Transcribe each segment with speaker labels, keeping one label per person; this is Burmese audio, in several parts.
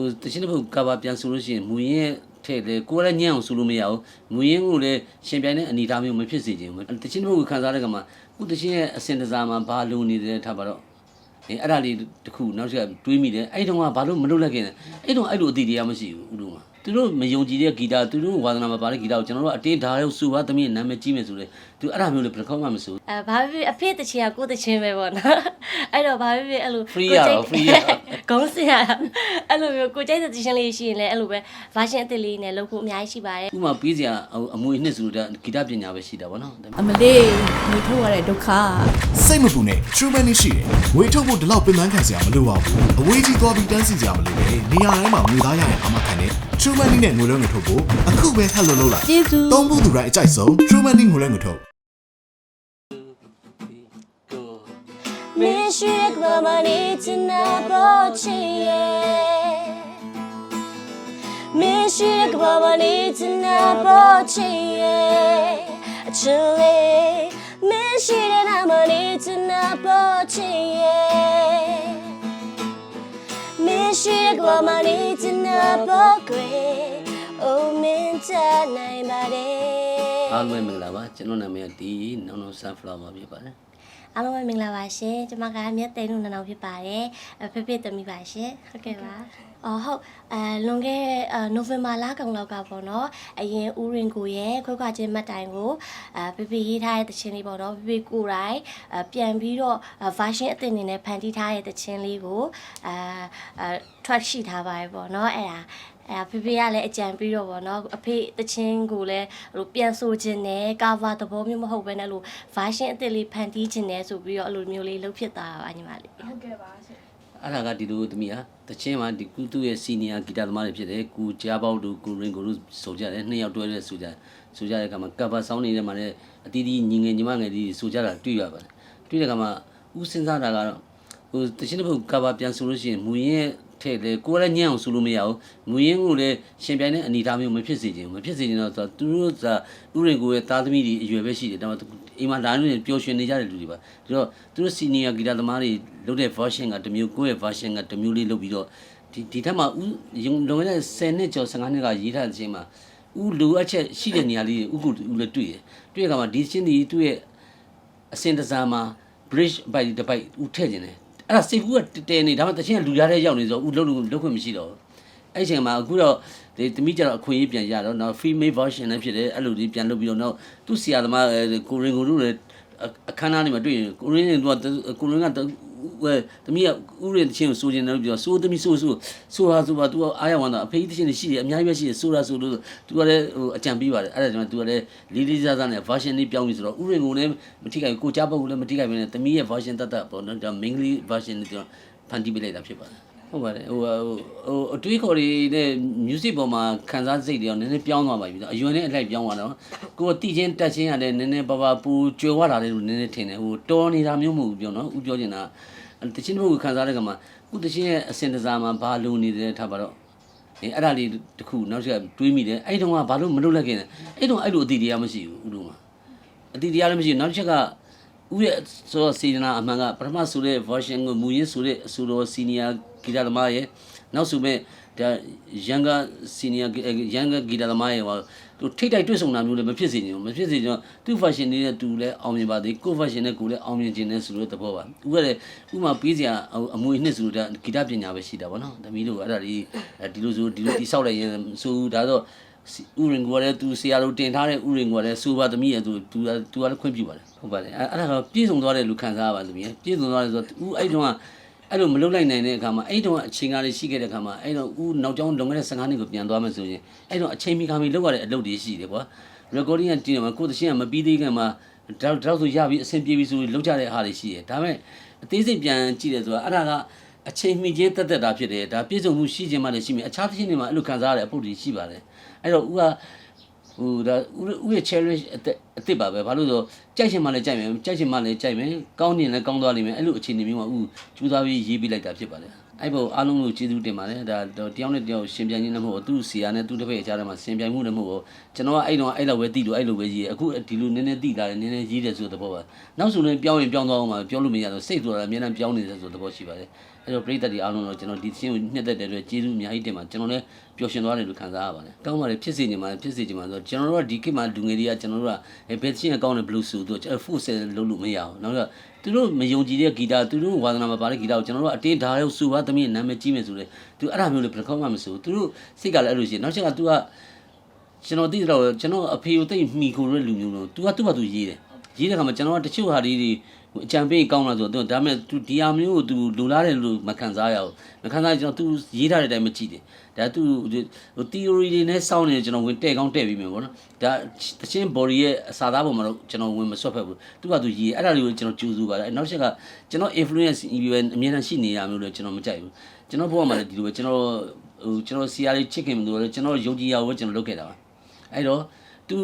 Speaker 1: ဟိုတချင်းတစ်ပုတ်ကာဘာပြန်ဆိုလို့ရှိရင်မူရင်းထဲလေကိုယ်လည်းညံ့အောင်ဆိုလို့မရဘူးမူရင်းကိုလည်းရှင်ပြိုင်တဲ့အနေအထားမျိုးမဖြစ်စေချင်ဘူးတချင်းတစ်ပုတ်ကိုခံစားတဲ့ကမှာခုတချင်းရဲ့အစင်တစားမှာဘာလိုနေတယ်ထားပါတော့အဲအဲ့ဒါလေးတစ်ခုနောက်တစ်ခါတွေးမိတယ်အဲ့တုန်းကဘာလို့မလုပ်လိုက်ခင်လဲအဲ့တုန်းအဲ့လိုအတီတရားမရှိဘူးဥလို့မှာ သူတို့မယုံကြည်တဲ့ဂီတာသူတို့ဝါသနာမှာပါတဲ့ဂီတာကိုကျွန်တော်တို့အတင်းဓာတ်ရောက်စူပါသမီးရဲ့နာမည်ကြီးမယ်ဆိုလေသူအဲ့ဒါမျိုးလေဘယ်ခေါမှမစိုး
Speaker 2: အဲဘာဖြစ်ဖြစ်အဖေတချင်ကကိုတချင်ပဲပေါ့နော်အဲ့တော့ဘာဖြစ်ဖြစ်အဲ့လို
Speaker 1: Free ရတော့ free ရ
Speaker 2: ဂုံးစင်ရအဲ့လိုမျိုးကိုကြိုက်တဲ့တချင်လေးရှိရင်လည်းအဲ့လိုပဲ version အသစ်လေးနဲ့လုပ်ဖို့အများကြီးရှိပါတယ်
Speaker 1: ဥမာပြီးစရာအမွေနှစ်စုတဲ့ဂီတပညာပဲရှိတာဗောနော်
Speaker 3: အမလေးနေထုတ်ရတဲ့ဒုက္ခ
Speaker 4: စိတ်မပူနဲ့ True Money ရှိတယ်ငွေထုတ်ဖို့ဒီလောက်ပင်ပန်းခံစရာမလိုပါဘူးအဝေးကြီးသွားပြီးတန်းစီစရာမလိုပဲနေရာတိုင်းမှာငွေသားရရင်အာမခံတယ် True Money နဲ့ငွေလုံးကိုထုတ်ဖို့အခုပဲထပ်လို့လုပ်လိုက်
Speaker 3: ကျေးဇူး
Speaker 4: သုံးဖို့သူတိုင်းအကြိုက်ဆုံး True Money ငွေလုံးကိုထုတ်
Speaker 2: Wish you come on it in a broche Wish you come on it in a broche အချစ်လေး Wish you come on it in a broche ရှိတဲ့ကဘာမှနေချင်တာပေါ့ကွယ်အိုမင်းချနိုင်ပါတယ်
Speaker 1: အားလုံးပဲမင်္ဂလာပါကျွန်တော်နာမည်ကဒီနောင်နောင် sunflower ဖြစ်ပါတယ်
Speaker 2: အားလုံးပဲမင်္ဂလာပါရှင်ကျွန်မကမြတ်သိန်းတို့နန်းအောင်ဖြစ်ပါတယ်အဖေဖေသမီးပါရှင်ဟုတ်ကဲ့ပါအော်ဟုတ်အဲလွန်ခဲ့တဲ့အဲနိုဝင်ဘာလကောင်လောက်ကပေါ့နော်အရင်ဦးရင်ကိုရဲ့ခွဲခွာချင်းမှတ်တိုင်ကိုအဲဖေဖေရေးထားတဲ့တခြင်းလေးပေါ့နော်ဖေဖေကိုယ်တိုင်အဲပြန်ပြီးတော့ version အသစ်အနေနဲ့ဖန်တီးထားတဲ့တခြင်းလေးကိုအဲအဲထွက်ရှိထားပါတယ်ပေါ့နော်အဲ့ဒါ အဲဖေဖေကလည်းအကြံပြီးတော့ဗောနော်အဖေတချင်းကိုလည်းဟိုပြန်ဆိုခြင်းနဲ့ cover သဘောမျိုးမဟုတ်ဘဲနဲ့လို့ version အသစ်လေးဖန်တီးခြင်းနဲ့ဆိုပြီးတော့အဲ့လိုမျိုးလေးလုပ်ဖြစ်သွားတာပါညီမလေး
Speaker 3: ဟုတ်ကဲ့ပါရှင်
Speaker 1: အဲ့ဒါကဒီလိုသမီးဟာတချင်းမှာဒီကုသူရဲ့ senior ဂီတာသမားတွေဖြစ်တယ်ကုကြားပေါက်တို့ကုရင်ကိုတို့ဆိုကြတယ်နှစ်ယောက်တွဲတဲ့ဆိုကြဆိုကြတဲ့အခါမှာ cover sound နေတဲ့မှာလည်းအတီးတီးညီငယ်ညီမငယ်ဒီဆိုကြတာတွေ့ရပါတယ်တွေ့တဲ့အခါမှာဦးစဉ်းစားတာကတော့ဟိုတချင်းတစ်ပုတ် cover ပြန်ဆိုလို့ရှိရင်မူရင်း ထဲလေကိုယ်လည်းညံ့အောင်ဆိုလို့မရဘူးမူရင်းကိုလည်းရှင်ပြိုင်တဲ့အနေအထားမျိုးမဖြစ်စေချင်ဘူးမဖြစ်စေချင်တော့ဆိုတော့သူတို့ကဥရင်ကိုရဲ့သားသမီးတွေအရွယ်ပဲရှိတယ်ဒါပေမဲ့အိမ်မှာလာနေပျော်ရွှင်နေကြတဲ့လူတွေပါဒါတော့သူတို့ senior ဂီတာသမားတွေလုပ်တဲ့ version ကတစ်မျိုးကိုယ့်ရဲ့ version ကတစ်မျိုးလေးလုပ်ပြီးတော့ဒီဒီထက်မှဥရုံလွန်ခဲ့တဲ့10နှစ်ကျော်15နှစ်ကရေးထားတဲ့အချိန်မှာဥလိုအပ်ချက်ရှိတဲ့နေရာလေးတွေဥကိုဥလည်းတွေ့တယ်တွေ့တဲ့အခါမှာဒီချင်းဒီသူ့ရဲ့အစင်တစားမှာ bridge ဘိုက်တစ်ပိုက်ဥထည့်ခြင်းတယ် အဲ့ဒါစိတ်ကူးကတဲနေဒါမှတချင်းကလူရတဲ့ရောက်နေဆိုဥလုံးလုံးလုံးခွင့်မရှိတော့ဘူးအဲ့ချိန်မှာအခုတော့ဒီသမီးကျတော့အခွင့်အရေးပြန်ရတော့နောက် female version နဲ့ဖြစ်တယ်အဲ့လိုလေးပြန်လုပ်ပြီးတော့နောက်သူ့ဆရာသမားကိုရင်ကိုတို့လည်းအခမ်းအနားတွေမှာတွေ့ရင်ကိုရင်းကကိုရင်းကဝဲ သမီးကဥရင်တချင်းကိုစိုးခြင်းတယ်လို့ပြောစိုးသမီးစိုးစိုးစိုးဟာဆိုပါ तू အားရဝမ်းတော့အဖေကြီးတချင်းရှိတယ်အများကြီးပဲရှိတယ်စိုးတာဆိုလို့ तू ကလည်းဟိုအကြံပေးပါတယ်အဲ့ဒါကြောင့် तू ကလည်းလေးလေးစားစားနဲ့ version လေးပြောင်းပြီးဆိုတော့ဥရင်ကိုလည်းမထိခိုက်ကိုကြားပုတ်ကိုလည်းမထိခိုက်ဘဲနဲ့သမီးရဲ့ version တတ်တတ်ပေါ့နော်ဒါ mainly version နဲ့ကျွန်တော်ဖန်တီးပေးလိုက်တာဖြစ်ပါတယ် ဟုတ်ပါတယ်ဟိုဟိုအတွေးခေါ်တွေနဲ့ music ပေါ်မှာခံစားစိတ်တွေရောနည်းနည်းပြောင်းသွားပါပြီအယွယ်နဲ့အလိုက်ပြောင်းသွားတော့ကိုယ်တီးချင်းတက်ချင်းရတဲ့နည်းနည်းပါပါပူကြွယ်ဝလာတယ်လို့နည်းနည်းထင်တယ်ဟိုတော်နေတာမျိုးမဟုတ်ဘူးပြောနော်ဥပြောချင်တာတချင်းတို့ကိုခံစားတဲ့ကမှာခုတချင်းရဲ့အစင်တစားမှာဘာလိုနေတယ်ထားပါတော့အဲအဲ့ဒါလေးတစ်ခုနောက်တစ်ခါတွေးမိတယ်အဲ့တုန်းကဘာလို့မလုပ်လိုက်ခင်လဲအဲ့တုန်းအဲ့လိုအတီတရားမရှိဘူးဥလို့မှာအတီတရားလည်းမရှိဘူးနောက်တစ်ချက်က ဥရဲ့ဆိုတော့စီဒနာအမှန်ကပထမဆိုတဲ့ version ကိုမူရင်းဆိုတဲ့အဆိုတော် senior ဂီတာသမားရဲ့နောက်ဆိုမဲ့ဒါ younger senior younger ဂီတာသမားရဲ့ဟိုသူထိတ်တိုက်တွေ့ဆုံတာမျိုးလည်းမဖြစ်စေချင်ဘူးမဖြစ်စေချင်တော့သူ့ fashion လေးနဲ့သူလည်းအောင်မြင်ပါသေးကိုယ့် fashion နဲ့ကိုယ်လည်းအောင်မြင်ခြင်းနဲ့ဆိုလို့သဘောပါဥကလည်းဥမာပြီးစရာအမွေနှစ်ဆိုလို့ဒါဂီတပညာပဲရှိတာဗောနော်သမီးတို့အဲ့ဒါလေးဒီလိုဆိုဒီလိုတိဆောက်လိုက်ရင်ဆိုဒါတော့ ဥရင်ကိုလည်းသူဆရာတို့တင်ထားတဲ့ဥရင်ကိုလည်းစူပါသမီးရဲ့သူသူသူကလည်းခွင့်ပြုပါတယ်ဟုတ်ပါတယ်အဲ့အဲ့ဒါတော့ပြည့်စုံသွားတဲ့လူခံစားရပါသမီးပြည့်စုံသွားတယ်ဆိုတော့ဥအဲ့တုန်းကအဲ့လိုမလုပ်လိုက်နိုင်တဲ့အခါမှာအဲ့တုန်းကအချိန်ကားလေးရှိခဲ့တဲ့အခါမှာအဲ့တော့ဦးနောက်ကျောင်းလွန်ခဲ့တဲ့15နှစ်ကိုပြန်သွားမယ်ဆိုရင်အဲ့တော့အချိန်မီခါမီလောက်ရတဲ့အလုပ်တွေရှိတယ်ကွာ recording ကတင်တယ်မှာကိုယ်တခြင်းကမပြီးသေးခင်မှာတောက်တောက်ဆိုရပြီးအဆင်ပြေပြီဆိုပြီးလောက်ကြတဲ့အားတွေရှိတယ်ဒါပေမဲ့အသေးစိတ်ပြန်ကြည့်တယ်ဆိုတာအဲ့ဒါက အချိန်မီချင်းတက်တက်တာဖြစ်တယ်ဒါပြည့်စုံမှုရှိခြင်းမှလည်းရှိမယ်အခြားသခြင်းတွေမှာအဲ့လိုခံစားရတဲ့အဖို့တွေရှိပါတယ်အဲ့တော့ဦးကဟိုဒါဦးရဲ့ challenge အသက်အစ်စ်ပါပဲဘာလို့လဲဆိုကြိုက်ချင်မှလည်းကြိုက်မယ်ကြိုက်ချင်မှလည်းကြိုက်မယ်ကောင်းရင်လည်းကောင်းသွားလိမ့်မယ်အဲ့လိုအခြေအနေမျိုးမှာဦးကျူးသားပြီးရေးပြီးလိုက်တာဖြစ်ပါတယ်အဲ့ပေါ်အားလုံးကိုကျေးဇူးတင်ပါတယ်ဒါတယောက်နဲ့တယောက်ရှင်ပြိုင်ခြင်းနဲ့မဟုတ်ဘူးသူ့စီယာနဲ့သူ့တစ်ဖက်အကြားထဲမှာရှင်ပြိုင်မှုနဲ့မဟုတ်ဘူးကျွန်တော်ကအဲ့တော့အဲ့လိုပဲတည်လို့အဲ့လိုပဲရေးအခုဒီလိုနည်းနည်းတည်လာတယ်နည်းနည်းရေးတယ်ဆိုတဲ့သဘောပါနောက်ဆိုရင်ပြောင်းရင်ပြောင်းသွားအောင်ပါပြောလို့မရတော့စိတ်ဆိုတာအများနဲ့ပြောင်းနေတယ်ဆိုတဲ့သဘောရှိပါတယ် အဲအဲ့တော့ပရိသတ်တွေအားလုံးတော့ကျွန်တော်ဒီသင်းကိုနှစ်သက်တဲ့အတွက်ကျေးဇူးအများကြီးတင်ပါကျွန်တော်လည်းပျော်ရွှင်သွားတယ်လို့ခံစားရပါတယ်ကောင်းပါလေဖြစ်စေချင်ပါတယ်ဖြစ်စေချင်ပါဆိုတော့ကျွန်တော်တို့ကဒီခေတ်မှာလူငယ်တွေကကျွန်တော်တို့ကအဲဘယ်သင်းအကောင်းတဲ့ဘလူးဆိုတော့ကျွန်တော်ဖုတ်ဆယ်လုံးလို့မရအောင်နောက်တော့သူတို့မယုံကြည်တဲ့ဂီတာသူတို့ဝါသနာမပါတဲ့ဂီတာကိုကျွန်တော်တို့ကအတင်းဓာတ်ရောက်စူပါသမီးရဲ့နာမည်ကြီးမယ်ဆိုလေသူအဲ့ဒါမျိုးလေးဘယ်ကောမှမဆိုသူတို့စိတ်ကလည်းအဲ့လိုရှိတယ်နောက်ချက်က तू ကကျွန်တော်သိတော့ကျွန်တော်အဖေကိုတိတ်မိခိုတဲ့လူမျိုးလို့ तू ကသူ့ဘာသူရေးတယ် ရေးတဲ့ခါမှာကျွန်တော်ကတချို့ဟာတွေအကြံပေးကောင်းလာဆိုတော့ဒါပေမဲ့ तू ဒီဟာမျိုးကို तू လူလားတယ်လို့မခံစားရဘူးမခံစားကျွန်တော် तू ရေးထားတဲ့အတိုင်းမကြည့်တယ်ဒါ तू ဟို theory တွေနဲ့စောင့်နေကျွန်တော်ဝင်တဲ့ကောင်းတဲ့ပြီးမယ်ပေါ့နော်ဒါတချင်း body ရဲ့အစာသားပုံမှာတော့ကျွန်တော်ဝင်မဆွတ်ဖက်ဘူး तू က तू ရေးအဲ့ဒါလေးကိုကျွန်တော်ကြိုးစုပါတယ်နောက်ချက်ကကျွန်တော် influence ပဲအမြဲတမ်းရှိနေရမျိုးလို့ကျွန်တော်မကြိုက်ဘူးကျွန်တော်ဘဝမှာလည်းဒီလိုပဲကျွန်တော်ဟိုကျွန်တော် CR လေးချစ်ခင်မလို့လည်းကျွန်တော်ယုံကြည်ရဖို့ကျွန်တော်လုပ်ခဲ့တာပါအဲ့တော့ तू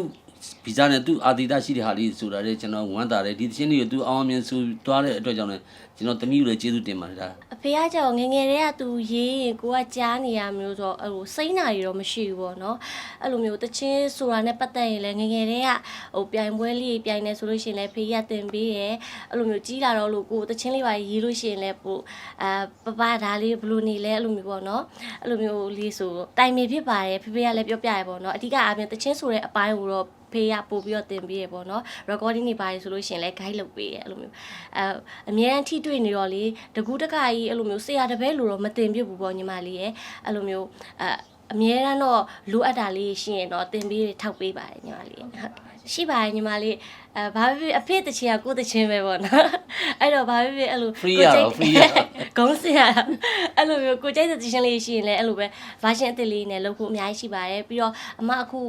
Speaker 1: ဗီဇာနဲ့သူအာဒီတာရှိတဲ့ဟာလေးဆိုတာလေကျွန်တော်ဝမ်းသာတယ်ဒီသချင်းလေးကိုသူအောင်အောင်မြင်ဆိုသွားတဲ့အတွက်ကြောင့်လည်း ကျွန်တော်တမီးကိုလည်းကျေးဇူးတင်ပါတယ်ဒါ
Speaker 2: အဖေကကြောင့်ငယ်ငယ်တည်းကသူရေးရင်ကိုကကြားနေရမျိုးဆိုတော့အဲ့လိုစိမ့်နာတွေတော့မရှိဘူးပေါ့နော်အဲ့လိုမျိုးတချင်းဆိုတာနဲ့ပတ်သက်ရင်လည်းငယ်ငယ်တည်းကဟိုပြိုင်ပွဲလေးပြိုင်နေဆိုလို့ရှိရင်လည်းဖေးရတင်ပေးရယ်အဲ့လိုမျိုးကြီးလာတော့လို့ကိုတချင်းလေးပါရေးလို့ရှိရင်လည်းပို့အာပပဒါလေးဘလို့နေလဲအဲ့လိုမျိုးပေါ့နော်အဲ့လိုမျိုးလေးဆိုတိုင်မီဖြစ်ပါတယ်ဖေဖေကလည်းပြောပြရပေါ့နော်အဓိကအပြင်တချင်းဆိုတဲ့အပိုင်းကိုတော့ဖေးရပို့ပြီးတော့တင်ပေးရပေါ့နော် recording တွေပါတယ်ဆိုလို့ရှိရင်လည်း guide လုပ်ပေးရအဲ့လိုမျိုးအဲအများအားထိတွေ့နေတော့လေတကူးတကကြီးအဲ့လိုမျိုးဆရာတပည့်လိုတော့မတင်ပြဘူးပေါ့ညီမလေးရဲ့အဲ့လိုမျိုးအဲအများအားတော့လိုအပ်တာလေးရှိရင်တော့တင်ပေးထောက်ပေးပါတယ်ညီမလေးဟုတ်ရှိပါတယ်ညီမလေးအဲဘာဖြစ်ဖြစ်အဖေတချင်ကကိုယ်တချင်ပဲပေါ့နော်အဲ့တော့ဘာဖြစ်ဖြစ်အဲ့လို
Speaker 1: free ရတော့ free ရ
Speaker 2: ဂုံးစရာအဲ့လိုမျိုးကိုကြိုက်တဲ့ decision လေးရှိရင်လည်းအဲ့လိုပဲ version အသစ်လေးနဲ့လုပ်ဖို့အများကြီးရှိပါတယ်ပြီးတော့အမအခု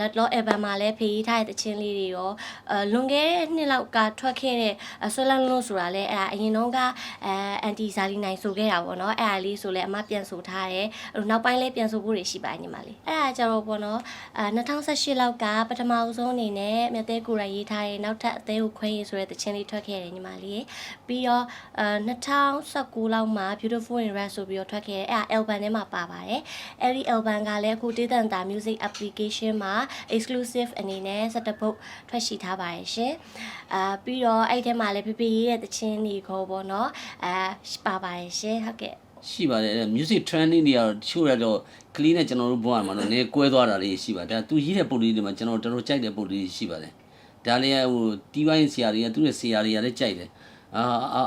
Speaker 2: let law album မှာလည်းဖေးထားတဲ့တခြင်းလေးတွေရောအလွန်ခဲ့တဲ့နှစ်လောက်ကထွက်ခဲ့တဲ့ဆွဲလန်းလုံးဆိုတာလည်းအဲ့ဒါအရင်တော့ကအဲ anti ဇာလီနိုင်ဆိုခဲ့တာပေါ့နော်အဲ့ဒါလေးဆိုလည်းအမပြန်ဆိုထားတယ်အဲ့နောက်ပိုင်းလည်းပြန်ဆိုဖို့တွေရှိပါတယ်ညီမလေးအဲ့ဒါကြတော့ပေါ့နော်အဲ2018လောက်ကပထမအဆုံးအနေနဲ့မြတ်သေးကိုယ်ရိုက်ရေးထားတဲ့နောက်ထပ်အသေးကိုခွဲရေးဆိုတဲ့တခြင်းလေးထွက်ခဲ့တယ်ညီမလေးပြီးတော့အဲ2019လောက်မှာ beautiful in red ဆိုပြီးတော့ထွက်ခဲ့တယ်အဲ့ဒါ album ထဲမှာပါပါတယ်အဲ့ဒီ album ကလည်းအခုတေးတန်တာ music application မှာ exclusive အနေနဲ့စက်တပုတ်ထွက်ရှိထားပါတယ်ရှင်အာပြီးတော့အဲ့ထဲမှာလည်းပြပြရေးတဲ့တခြင်းတွေခေါ်ပေါ့နော်အာပါပါတယ်ရှင်ဟုတ်ကဲ့
Speaker 1: ရှိပါတယ်အဲ့ music trending တွေကတော့တချို့ရတော့ clean နဲ့ကျွန်တော်တို့ဘဝမှာတော့နည်းကွဲသွားတာလေးရှိပါတယ်ဒါသူရေးတဲ့ပုံလေးတွေမှာကျွန်တော်တော်တော်ကြိုက်တဲ့ပုံလေးရှိပါတယ် ဒါလေးကဟိုတီးပိုင်းဆရာတွေကသူ့ရဲ့ဆရာတွေကလည်းကြိုက်တယ်အာအာ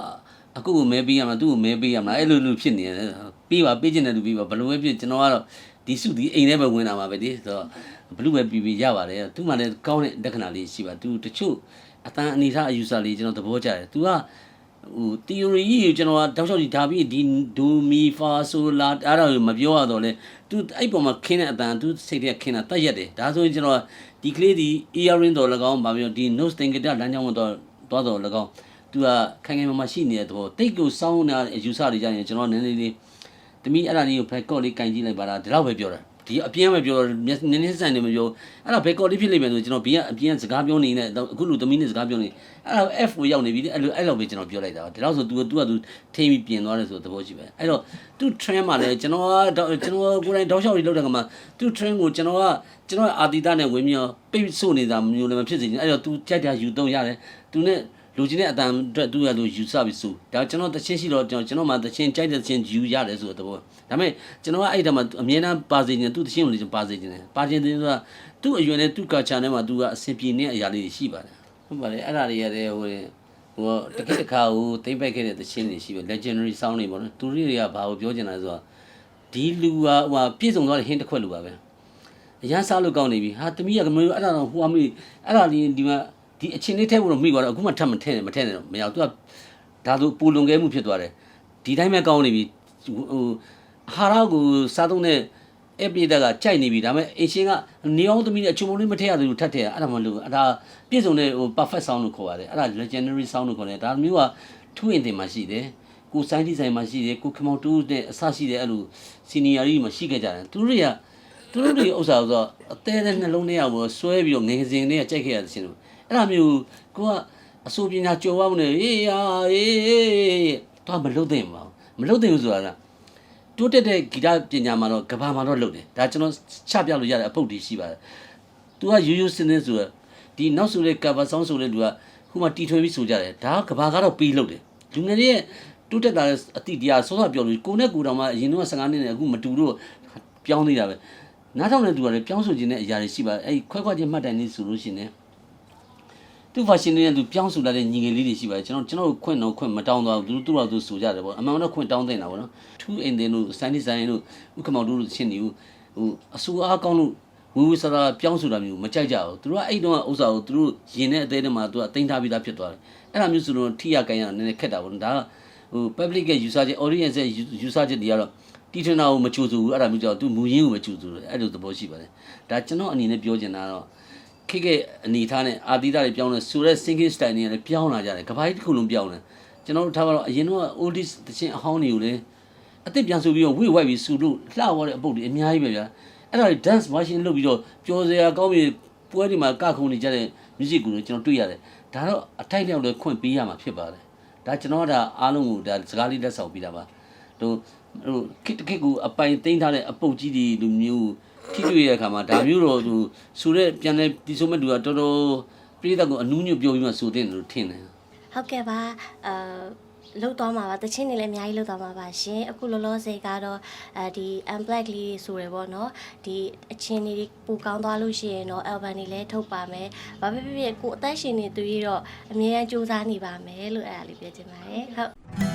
Speaker 1: အခုကိုမဲပေးရမှာသူ့ကိုမဲပေးရမှာအဲ့လိုလိုဖြစ်နေတယ်ပေးပါပေးချင်တဲ့လူပေးပါဘယ်လိုပဲဖြစ်ကျွန်တော်ကတော့ဒီစုဒီအိမ်ထဲပဲဝင်လာမှာပဲဒီဆိုတော့ဘလူးပဲပြီးပြီးရပါတယ်သူ့မှာလည်းကောင်းတဲ့လက္ခဏာလေးရှိပါသူတချို့အတန်အနေထားအယူဆလေးကျွန်တော်သဘောကျတယ်သူက ဟို theory ကြီးကိုကျွန်တော်ကတောက်လျှောက်ကြည့်ဒါပြီးဒီ do mi fa so la အဲ့ဒါကိုမပြောရတော့လဲသူအဲ့ပုံမှာခင်းတဲ့အတန်သူစိတ်ထဲခင်းတာတတ်ရက်တယ်ဒါဆိုရင်ကျွန်တော်ဒီကလေးဒီ earring တော်၎င်းဗာပြီးတော့ဒီ nose thing ကတလမ်းကြောင်းတော့သွားတော်၎င်းသူကခိုင်ခိုင်မာမာရှိနေတဲ့သဘောတိတ်ကိုစောင်းနေတဲ့အယူဆတွေကြရင်ကျွန်တော်နည်းနည်းလေးတမိအဲ့ဒါလေးကိုဖက်ကော့လေးကင်ကြည့်လိုက်ပါလားဒီလောက်ပဲပြောတာ ဒီအပြင်းပဲပြောနည်းနည်းဆန်နေမပြောအဲ့တော့ဘက်ကော့လေးဖြစ်လိမ့်မယ်ဆိုကျွန်တော်ဘီကအပြင်းစကားပြောနေနေအခုလူတမီနဲ့စကားပြောနေအဲ့တော့ F ကိုရောက်နေပြီအဲ့လိုအဲ့လိုပဲကျွန်တော်ပြောလိုက်တာဒီတော့ဆို तू तू က तू ထိမ့်ပြီးပြင်သွားတယ်ဆိုသဘောရှိပဲအဲ့တော့ तू trend မှာလည်းကျွန်တော်ကကျွန်တော်ကိုယ်တိုင်တောက်လျှောက်ကြီးလောက်တဲ့ကမှာ तू trend ကိုကျွန်တော်ကကျွန်တော်အာတီတာနဲ့ဝင်ပြီးတော့ပိတ်ဆို့နေတာမျိုးလည်းမဖြစ်စေချင်အဲ့တော့ तू ကြိုက်တာယူတော့ရတယ် तू နဲ့ လူချင်းတဲ့အတန်အတွက်သူ့ရလို့ယူဆပြီးဆိုဒါကျွန်တော်တချင်းရှိတော့ကျွန်တော်ကျွန်တော်မှတချင်းကြိုက်တဲ့တချင်းယူရတယ်ဆိုတဲ့ဘောဒါပေမဲ့ကျွန်တော်ကအဲ့ဒါမှအမြဲတမ်းပါစေခြင်းသူ့တချင်းကိုလည်းပါစေခြင်းတယ်ပါခြင်းတယ်ဆိုတာသူ့အရွယ်နဲ့သူ့ကာချာနဲ့မှသူကအဆင်ပြေနေတဲ့အရာလေးရှိပါတယ်ဟုတ်ပါတယ်အဲ့ဒါတွေရတယ်ဟိုဟိုတကိတခါဟိုတိမ့်ပိုက်ခဲ့တဲ့တချင်းတွေရှိပဲ legendary sound တွေပေါ့နော်သူတွေကဘာကိုပြောချင်တာလဲဆိုတော့ဒီလူကဟိုပြည့်စုံသွားတဲ့ဟင်းတစ်ခွက်လူပါပဲအရန်စားလို့ကောင်းနေပြီဟာတမီးကမလို့အဲ့ဒါတော့ဟိုအမေအဲ့ဒါလေးဒီမှာ ဒီအချင်းလေးထဲဖို့တော့မိသွားတော့အခုမှထပ်မထည့်နဲ့မထည့်နဲ့တော့မရဘူးသူကဒါဆိုပူလွန်ခဲ့မှုဖြစ်သွားတယ်ဒီတိုင်းပဲကောင်းနေပြီဟိုဟာရာကိုစားသုံးတဲ့အပိတကကြိုက်နေပြီဒါပေမဲ့အင်ရှင်ကနေအောင်သမီးနဲ့အချုံမလေးမထည့်ရသေးဘူးထပ်ထည့်ရအဲ့ဒါမလို့အဲ့ဒါပြည့်စုံတဲ့ဟို perfect sound လို့ခေါ်ရတယ်အဲ့ဒါ legendary sound လို့ခေါ်တယ်ဒါမျိုးကထူးအင်တင်မှာရှိတယ်ကိုစိုင်းဒီဇိုင်မှာရှိတယ်ကိုခမောင်တူးနဲ့အဆရှိတယ်အဲ့လို senior ကြီးမှာရှိခဲ့ကြတယ်သူတို့တွေကသူတို့တွေဥစ္စာဆိုတော့အသေးတဲ့နှလုံးထဲရောက်ပြီးဆွဲပြီးတော့ငယ်စဉ်တွေကကြိုက်ခဲ့ရတဲ့ရှင်တို့ အဲ့ဒါမျိုးကိုကအစိုးပညာကြော်ဝမှုနဲ့အေးဟာအေးတော့မလုပ်သင့်ပါဘူးမလုပ်သင့်ဘူးဆိုတာကတိုးတက်တဲ့ဂီတပညာမှာတော့ကဘာမှာတော့လုပ်တယ်ဒါကျွန်တော်ချပြလို့ရတဲ့အပုတ်တွေရှိပါတယ်သူကရိုးရိုးစင်းစင်းဆိုတော့ဒီနောက်ဆိုတဲ့ cover song ဆိုတဲ့လူကခုမှတီထွင်ပြီးဆိုကြတယ်ဒါကကဘာကတော့ပြီးလုပ်တယ်လူငယ်တွေရဲ့တိုးတက်တာတဲ့အတိတရားစောစောပြောလို့ကိုနဲ့ကိုတောင်မှအရင်တော့15နှစ်နဲ့အခုမတူတော့ပြောင်းသေးတာပဲနားထောင်တဲ့သူကလည်းပြောင်းဆိုခြင်းတဲ့အရာတွေရှိပါတယ်အဲ့ခွဲခွဲချင်းမှတ်တိုင်လေးဆိုလို့ရှိရင် သူဖာရှင်နေတဲ့သူပြောင်းဆိုလာတဲ့ညီငယ်လေးတွေရှိပါတယ်ကျွန်တော်ကျွန်တော်တို့ခွင့်တော့ခွင့်မတောင်းတော့ဘူးသူတို့သူတို့ဆိုကြတယ်ပေါ့အမှန်တော့ခွင့်တောင်းတင်တာပေါ့နော်ထူးအိမ်တင်တို့စိုင်းဒီဇိုင်းတို့ဥက္ကမောင်တို့ရှင်းနေဦးဟိုအဆူအားကောင်းလို့ဝီဝီဆရာပြောင်းဆိုတာမျိုးမကြိုက်ကြဘူးသူတို့ကအဲ့တုန်းကဥစ္စာကိုသူတို့ရင်တဲ့အသေးတွေမှာသူကတင်ထားပြီးသားဖြစ်သွားတယ်အဲ့ဒါမျိုးဆိုတော့ထိရကန်ရနည်းနည်းခက်တာပေါ့ဒါကဟို public ရဲ့ user ချက် audience ရဲ့ user ချက်တွေကတော့တီထနာကိုမချူဆူဘူးအဲ့ဒါမျိုးကြောင့်သူမူရင်းကိုမချူဆူတယ်အဲ့လိုသဘောရှိပါတယ်ဒါကျွန်တော်အနေနဲ့ပြောချင်တာတော့ ခိကအနေထားနဲ့အာတိတာတွေပြောင်းလဲဆိုတဲ့ singing style တွေလည်းပြောင်းလာကြတယ်ကဘာကြီးတစ်ခုလုံးပြောင်းတယ်ကျွန်တော်တို့ထားတော့အရင်တော့ oldies တခြင်းအဟောင်းတွေကိုလည်းအသစ်ပြန်ဆိုပြီးတော့ဝိဝိုက်ပြီးဆူလို့လှဝတဲ့အပုတ်တွေအများကြီးပဲဗျာအဲ့ဒါတွေ dance machine လုပ်ပြီးတော့ပျော်စရာကောင်းပြီးပွဲတွေမှာကခုန်နေကြတဲ့ music ကိုကျွန်တော်တွေ့ရတယ်ဒါတော့အထိုက်လျောက်လည်းခွင့်ပေးရမှာဖြစ်ပါတယ်ဒါကျွန်တော်ကဒါအားလုံးကိုဒါစကားလေးလက်ဆောင်ပေးတာပါတို့ဟိုခစ်တခစ်ကိုအပိုင်သိမ်းထားတဲ့အပုတ်ကြီးတွေလူမျိုး ထိတွေ့ရတဲ့အခါမှာဒါမျိုးတော့သူဆိုတဲ့ပြန်လဲဒီဆိုမဲ့သူကတော်တော်ပြိတ္တကိုအနူးညွတ်ပြောပြီးမှဆိုတဲ့လို့ထင်တယ်
Speaker 2: ဟုတ်ကဲ့ပါအာလုတ်သွားမှာပါတချင်းတွေလည်းအများကြီးလုတ်သွားမှာပါရှင်အခုလောလောဆယ်ကတော့အဲဒီ unblack လေးဆိုရယ်ပေါ့နော်ဒီအချင်းတွေပူကောင်းသွားလို့ရှိရင်တော့ album တွေလည်းထုတ်ပါမယ်ဘာဖြစ်ဖြစ်ဖြစ်ကိုအသက်ရှင်နေသူကြီးတော့အမြဲတမ်းစူးစမ်းနေပါမယ်လို့အဲ့ဒါလေးပြောချင်ပါတယ်ဟုတ်